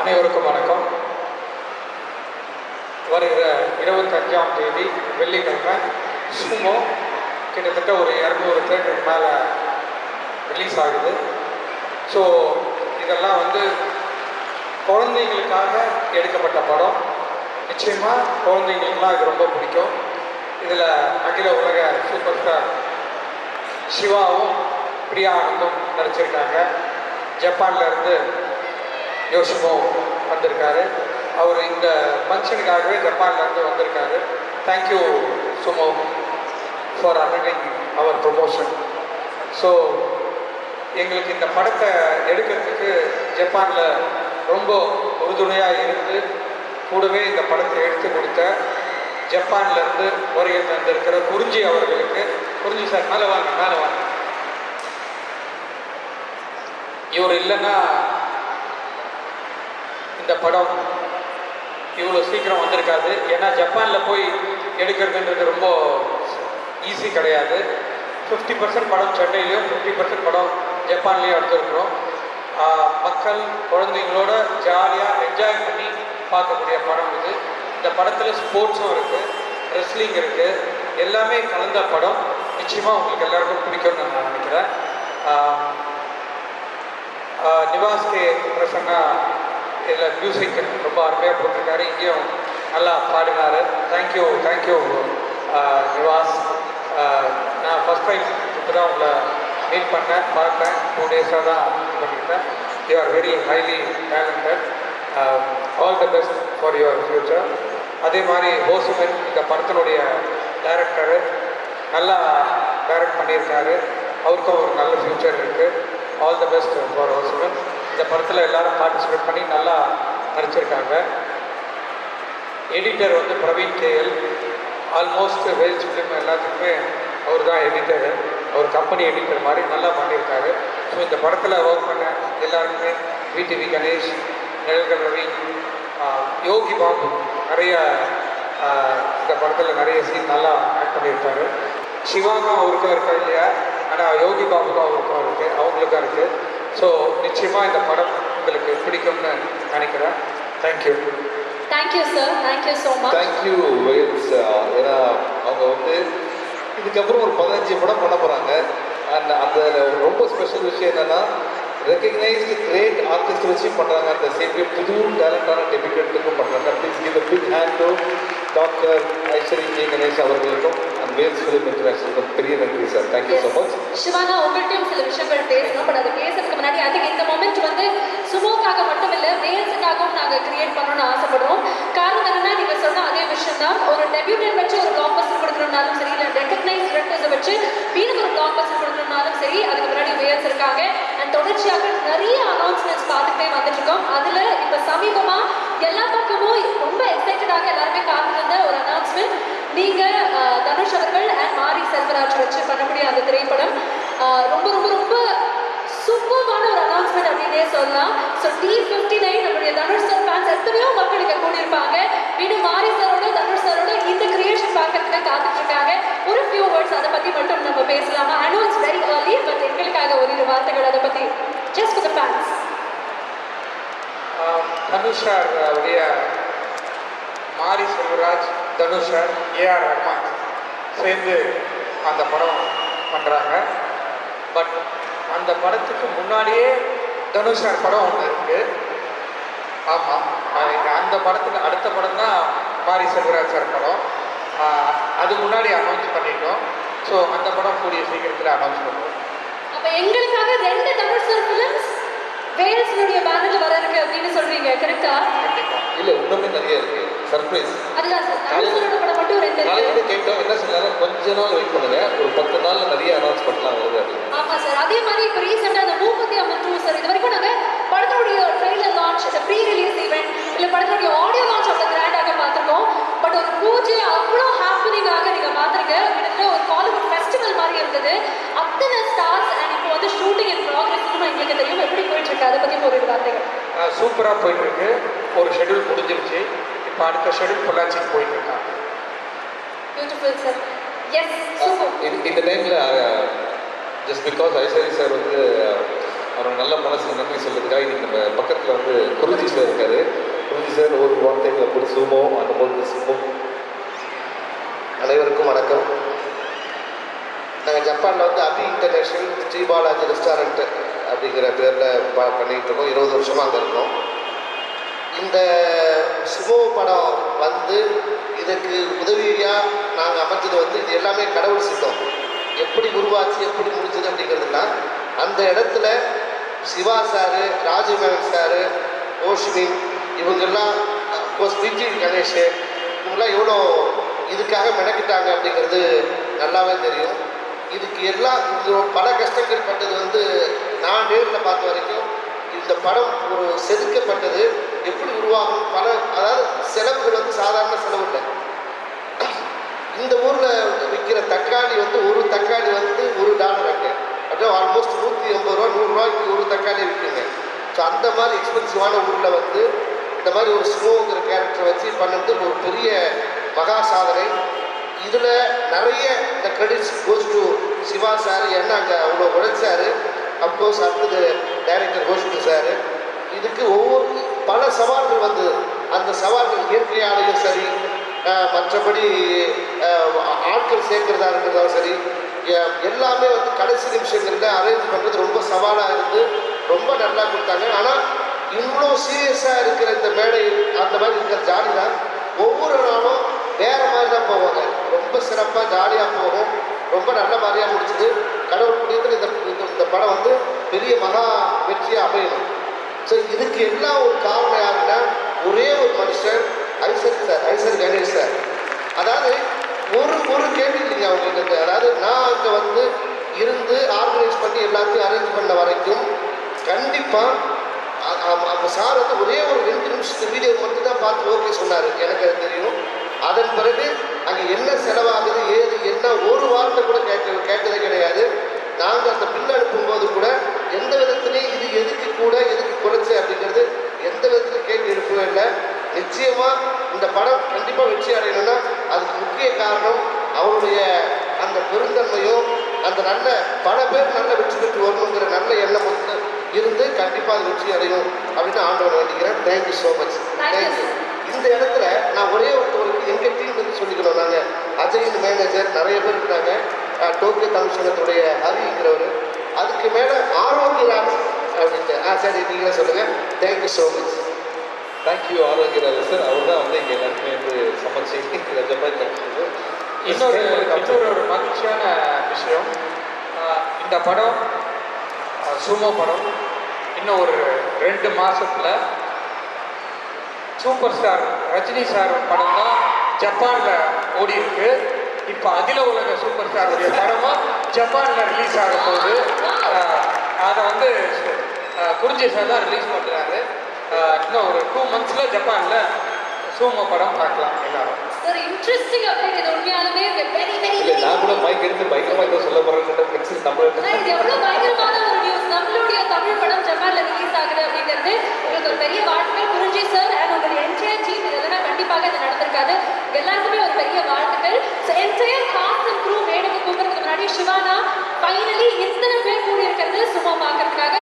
அனைவருக்கும் வணக்கம். வருகிற இருபத்தஞ்சாம் தேதி வெள்ளிக்கிழமை சுமோ கிட்டத்தட்ட ஒரு இரநூறு தேட்டருக்கு மேலே ரிலீஸ் ஆகுது. ஸோ இதெல்லாம் வந்து குழந்தைங்களுக்காக எடுக்கப்பட்ட படம். நிச்சயமாக குழந்தைங்களுக்குலாம் இது ரொம்ப பிடிக்கும். இதில் அகில உலக சூப்பர் ஸ்டார் சிவாவும் பிரியா ஆனந்தும் நடிச்சிருக்காங்க. ஜப்பான்ல இருந்து வந்திருக்காரு. அவர் இந்த ஃபங்க்ஷனுக்காகவே ஜப்பான்லேருந்து வந்திருக்காரு. Thank you so much for attaining our promotion so எங்களுக்கு இந்த படத்தை எடுக்கிறதுக்கு ஜப்பானில் ரொம்ப உறுதுணையாக இருந்து கூடவே இந்த படத்தை எடுத்து கொடுத்த ஜப்பான்லேருந்து ஒரே வருகை தந்திருக்கிற குறிஞ்சி அவர்களுக்கு. குறிஞ்சி சார் மேலே வாங்க மேலே வாங்க. இவர் இல்லைன்னா இந்த படம் இவ்வளோ சீக்கிரம் வந்திருக்காது. ஏன்னா ஜப்பானில் போய் எடுக்கிறதுன்றது ரொம்ப ஈஸி கிடையாது. ஃபிஃப்டி பர்சன்ட் படம் சென்னையிலையும் ஃபிஃப்டி பர்சன்ட் படம் ஜப்பான்லேயும் எடுத்துருக்குறோம். மக்கள் குழந்தைங்களோட ஜாலியாக என்ஜாய் பண்ணி பார்க்கக்கூடிய படம் இது. இந்த படத்தில் ஸ்போர்ட்ஸும் இருக்குது ரெஸ்லிங் இருக்குது எல்லாமே கலந்த படம். நிச்சயமாக உங்களுக்கு எல்லாருக்கும் பிடிக்கும்னு நான் நினைக்கிறேன். நிவாஸ்கே ஆஹ் பிரசன்னா இல்லை மியூசிக் ரொம்ப அருமையாக போட்டிருக்காரு. இங்கேயும் நல்லா பாடினார். Thank you thank you Nivas. நான் ஃபஸ்ட் டைம் இப்போ தான் உங்களை மீட் பண்ணேன் பார்த்தேன் டூ டேஸாக தான் பண்ணியிருந்தேன். You are very highly talented all the best for your future அதே மாதிரி ஹோசுமன் இந்த படத்தினுடைய டைரக்டரு நல்லா டைரக்ட் பண்ணியிருக்காரு. அவருக்கும் ஒரு நல்ல ஃப்யூச்சர் இருக்குது ஆல் த பெஸ்ட் ஃபார் ஹோசுமன் இந்த படத்தில் எல்லாரும் பார்ட்டிசிபேட் பண்ணி நல்லா நடிச்சிருக்காங்க. எடிட்டர் வந்து Praveen K L almost Vels film எல்லாத்துக்குமே அவர் தான் எடிட்டரு அவர் கம்பெனி எடிட்டர் மாதிரி நல்லா பண்ணியிருக்காரு. ஸோ இந்த படத்தில் ஒர்க் பண்ண எல்லாருக்குமே விடிவி கணேஷ் நிழல்கள் ரவி யோகி பாபு நிறைய இந்த படத்தில் நிறைய சீன் நல்லா ஆக்ட் பண்ணியிருக்காரு. சிவாக்கும் அவருக்கும் இருக்கா இல்லையா? ஆனால் யோகி பாபுக்கும் அவருக்கும் இருக்குது அவங்களுக்கும் இருக்குது ஸோ நிச்சயமாக இந்த படம் உங்களுக்கு பிடிக்கும்னு நினைக்கிறேன். Thank you thank you sir thank you so much thank you Vels ஏன்னா அவங்க வந்து இதுக்கப்புறம் ஒரு பதினஞ்சு படம் பண்ண போகிறாங்க அண்ட் அதில் ரொம்ப ஸ்பெஷல் விஷயம் என்னென்னா ரெக்கக்னைஸ்டு ஆர்டிஸ்ட் வச்சு பண்ணுறாங்க அந்த சேம் புது டேலண்டான டெபியூட்டன்ட்டுக்கும் பண்ணுறாங்க please give big hand doctor Ishari K Ganesh அவர்களுக்கும் அண்ட் வேல்ஸ் ஃபிலிம் இன்டர்நேஷனலுக்கும் பெரிய நன்றி sir thank you so much Sivana உங்கள்கிட்டயும் சில விஷயங்கள் பேசணும். பட் அதை பேசுறதுக்கு முன்னாடி ஐ திங்க் இந்த மொமெண்ட் வந்து சுமோக்காக மட்டும் இல்லை வேல்ஸுக்காகவும் நாங்கள் கிரியேட் பண்ணணும்னு ஆசைப்படுறோம். காரணம் என்னன்னா விஷயம் தான் ஒரு டெபியூட்டன் வச்சு ஒரு பிளாக் பஸ்டர் கொடுக்கணும்னாலும் சரி இல்லை ரெக்கக்னைஸ் டிரெக்டர்ஸை வச்சு மீண்டும் ஒரு பிளாக் பஸ்டர் கொடுக்கணும்னாலும் சரி அதுக்கு முன்னாடி வேல்ஸ் இருக்காங்க. அண்ட் தொடர்ச்சியாக நிறைய அனௌன்ஸ்மெண்ட்ஸ் பார்த்துட்டே வந்துட்டு இருக்கோம் அதில் இப்போ சமீபமாக எல்லா பக்கமும் ரொம்ப எக்ஸைட்டடாக எல்லாருமே காத்திருந்த ஒரு அனௌன்ஸ்மெண்ட் நீங்கள் தனுஷ் அவர்கள் அண்ட் மாரி செல்வராஜ் வச்சு பண்ணக்கூடிய அந்த திரைப்படம். ரொம்ப ரொம்ப ரொம்ப சூப்பர்வான ஒரு அனௌன்ஸ்மெண்ட் அப்படின்னே சொல்லலாம். ஸோ டி ஃபிஃப்டி நைன் நம்முடைய தனுஷ் சார் ஃபேன்ஸ் எத்தனையோ மக்களுக்கு கூடியிருப்பாங்க. ஒரு அதை பற்றி மட்டும் நம்ம பேசலாமா? I know it's very early but எங்களுக்காக ஒரு இரு வார்த்தைகள் அதை பற்றி ஜஸ்ட் ஃபார் த ஃபேன்ஸ் தனுஷார் உடைய மாரி செல்வராஜ் தனுஷார் ஏஆர் ரஹ்மான் சேர்ந்து அந்த படம் பண்ணுறாங்க பட் அந்த படத்துக்கு முன்னாடியே தனுஷார் படம் ஒன்று இருக்குது ஆமாம் அந்த படத்துக்கு அடுத்த படம் தான் மாரி செல்வராஜ் சார் படம். ஆஹ் அது முன்னாடி அனௌன்ஸ் பண்ணிட்டோம் ஸோ அந்த படம் கூடிய சீக்கிரத்தில் அனௌன்ஸ் பண்ணுவோம். அப்ப எங்களுக்காக ரெண்டு தனுஷ் சார் ஃபிலிம்ஸ் வேல்ஸ்னுடைய பேனர்ல வர இருக்கு அப்படின்னு சொல்றீங்க கரெக்டா இல்லை இன்னுமே நிறைய இருக்குது சர்ப்ரைஸ் அதுதான் சார் தனுஷ் சாரோட படம் மட்டும் ரெண்டு இருக்கு. நாளைக்கு கேட்டோம். என்ன சொன்னாங்க கொஞ்ச நாள் வெயிட் பண்ணுங்க. ஒரு பத்து நாள்ல நிறைய அனௌன்ஸ்மெண்ட்லாம் வருது அப்படின்னு. ஆமா சார் அதே மாதிரி இப்போ ரீசெண்டாக அந்த மூப்பத்தி அம்மன் டூ சார் இது வரைக்கும் நாங்கள் படத்தினுடைய ட்ரெய்லர் லான்ச் இந்த ப்ரீ ரிலீஸ் ஈவெண்ட் இல்லை படத்தினுடைய ஆடியோ லான்ச் அவ்வளோ கிராண்டாக பார்த்துருக்கோம் பட் ஒரு பூஜை அவ்வளோ ஹாப்பனிங்காக நீங்கள் பார்த்துருக்க கிட்டத்தட்ட ஒரு காலிவுட் ஃபெஸ்டிவல் மாதிரி இருந்தது அத்தனை ஸ்டார்ஸ் அண்ட் இப்போ வந்து ஷூட்டிங் இன் ப்ராக்ரஸ்னு எங்களுக்கு தெரியும் எப்படி போயிட்டு இருக்கு அதை பற்றி ஒரு வார்த்தைகள். சூப்பராக போயிட்டுருக்கு. ஒரு ஷெட்யூல் முடிஞ்சிருச்சு. இப்போ அடுத்த ஷெட்யூல் பொள்ளாச்சிக்கு போயிட்டு இருக்காங்க பியூட்டிஃபுல் சார் எஸ் இது இந்த டைமில் ஜஸ்ட் பிகாஸ் ஐஸ்வரி சார் வந்து அவரோட நல்ல மனசு நன்றி சொல்றதுக்காக இன்னைக்கு நம்ம பக்கத்தில் வந்து குருஜி சார் இருக்காரு. குருஜி சார் ஒரு வார்த்தைகளை போட்டு சுமோ அந்த போது சுமோ அனைவருக்கும் வணக்கம். நாங்கள் ஜப்பானில் வந்து அபி இன்டர்நேஷ்னல் ஸ்ரீ பாலாஜி ரெஸ்டாரண்ட் அப்படிங்கிற பேரில் ப பண்ணிகிட்டு இருக்கோம். இருபது வருஷமாக அங்கே இருக்கோம். இந்த சிவோ படம் வந்து இதுக்கு உதவியாக நாங்கள் அமைச்சது வந்து இது எல்லாமே கடவுள் சித்தம். எப்படி உருவாச்சு எப்படி முடிச்சது அப்படிங்கிறதுலாம் அந்த இடத்துல சிவா சாரு ராஜமேனன் சாரு ஓஷ்மின் இவங்கெல்லாம் கோர்ஸ் பிஜி கணேஷ் இவங்கெல்லாம் எவ்வளோ இதுக்காக மெனக்கிட்டாங்க அப்படிங்கிறது நல்லாவே தெரியும். இதுக்கு எல்லாம் இது பல கஷ்டங்கள் பட்டது வந்து நான் நேரில் பார்த்த வரைக்கும் இந்த படம் ஒரு செதுக்கப்பட்டது. எப்படி உருவாகும்? பல அதாவது செலவுகள் வந்து சாதாரண செலவு இல்லை. இந்த ஊரில் விற்கிற தக்காளி வந்து ஒரு தக்காளி வந்து ஒரு டாலர் அங்கே. அப்படியே ஆல்மோஸ்ட் நூற்றி எண்பது ரூபா நூறுரூவாய்க்கு ஒரு தக்காளி விற்குங்க. ஸோ அந்த மாதிரி எக்ஸ்பென்சிவான ஊரில் வந்து இந்த மாதிரி ஒரு ஸ்லோங்கிற கேரக்டர் வச்சு பண்ணது ஒரு பெரிய மகா சாதனை. இதில் நிறைய இந்த credits goes to Siva sir ஏன்னா அங்கே அவ்வளோ உழைச்சாரு? அப்கோர்ஸ் அடுத்தது டைரக்டர் கோஷ்டு சார் இதுக்கு ஒவ்வொரு பல சவால்கள் வந்தது அந்த சவால்கள் இயற்கையாலையும் சரி மற்றபடி ஆட்கள் சேர்க்கிறதா இருக்கிறதாலும் சரி எல்லாமே வந்து கடைசி நிமிஷங்களில் அரேஞ்ச் பண்ணுறது ரொம்ப சவாலாக இருந்து ரொம்ப நல்லா கொடுத்தாங்க. ஆனால் இவ்வளோ சீரியஸாக இருக்கிற இந்த மேடை அந்த மாதிரி இருக்கிற ஜாலி தான் ஒவ்வொரு நாளும் வேற மாதிரி தான் போவாங்க ரொம்ப சிறப்பாக ஜாலியாக போகும் ரொம்ப நல்ல மாதிரியாக முடிச்சது கடவுள் புண்ணியத்தில் இந்த இந்த- இந்த படம் வந்து பெரிய மகா வெற்றியாக அமையணும். ஸோ இதுக்கு எல்லாம் ஒரு காரணம் யாருன்னா ஒரே ஒரு மனுஷன் ஐசர் சார் ஐசர் கணேஷ் சார். அதாவது ஒரு ஒரு கேள்வி இல்லைங்க அவங்களுக்கு அதாவது நான் அங்கே வந்து இருந்து ஆர்கனைஸ் பண்ணி எல்லாத்தையும் அரேஞ்ச் பண்ண வரைக்கும் கண்டிப்பாக அந்த சார் வந்து ஒரே ஒரு ரெண்டு நிமிஷத்து வீடியோ மட்டும் தான் பார்த்து ஓகே சொன்னார். எனக்கு அது தெரியும். அதன் பிறகு அங்கே என்ன செலவாகுது ஏது என்ன ஒரு வார்த்தை கூட கேட்க கேட்டதே கிடையாது. நாங்கள் அந்த பில் அனுப்பும்போது கூட எந்த விதத்துலையும் இது எதுக்கு கூட எதுக்கு குறைச்சு அப்படிங்கிறது எந்த விதத்துலையும் கேள்வி எழுப்பவே இல்லை. நிச்சயமாக இந்த படம் கண்டிப்பாக வெற்றி அடையணும்னா அதுக்கு முக்கிய காரணம் அவருடைய அந்த பெருந்தன்மையும் அந்த நல்ல பல பேர் நல்ல வெற்றி பெற்று வரணுங்கிற நல்ல எண்ணம் வந்து இருந்து கண்டிப்பாக அது வெற்றி அடையும் அப்படின்னு ஆண்டவனை வேண்டிக்கிறேன் தேங்க்யூ ஸோ மச் தேங்க்யூ. இந்த இடத்துல நான் ஒரே ஒருத்தவருக்கு எங்கள் டீம் வந்து சொல்லிக்கிறோம் நாங்கள் அஜயின் மேனேஜர் நிறைய பேர் இருக்காங்க அஹ், டோக்கியோ தமிழ்ச்சங்கத்துடைய ஹரிங்கிறவர் அதுக்கு மேலே ஆரோக்கியராஜ் அப்படின்ட்டு. ஆ சரி நீங்களே சொல்லுங்கள் thank you so much thank you Arokiyaraj sir அவர் தான் வந்து எங்கள் எல்லாருக்குமே வந்து சமைச்சு ஜப்பான் கற்றுக்கிறது இன்னொரு இன்னொரு ஒரு மகிழ்ச்சியான விஷயம். இந்த படம் சுமோ படம் இன்னும் ஒரு ரெண்டு மாசத்துல சூப்பர் ஸ்டார் ரஜினி சார் படம் தான் ஜப்பானில் ஓடி இருக்கு இப்போ அகில உலக சூப்பர் ஸ்டாருடைய படமும் ஜப்பானில் ரிலீஸ் ஆக போகுது. ஆஹ் அதை வந்து குறிஞ்சி சார் தான் ரிலீஸ் பண்ணுறாரு இன்னும் ஒரு டூ மந்த்ஸில் ஜப்பானில் சூமோ படம் பார்க்கலாம் எல்லாரும். சார் இன்ட்ரெஸ்டிங் அப்டேட் இது உண்மையாலுமே வெரி வெரி இல்லை நான் கூட மைக் எடுத்து பயங்கரமாக சொல்ல நம்ம இது எவ்வளவு பயங்கரமான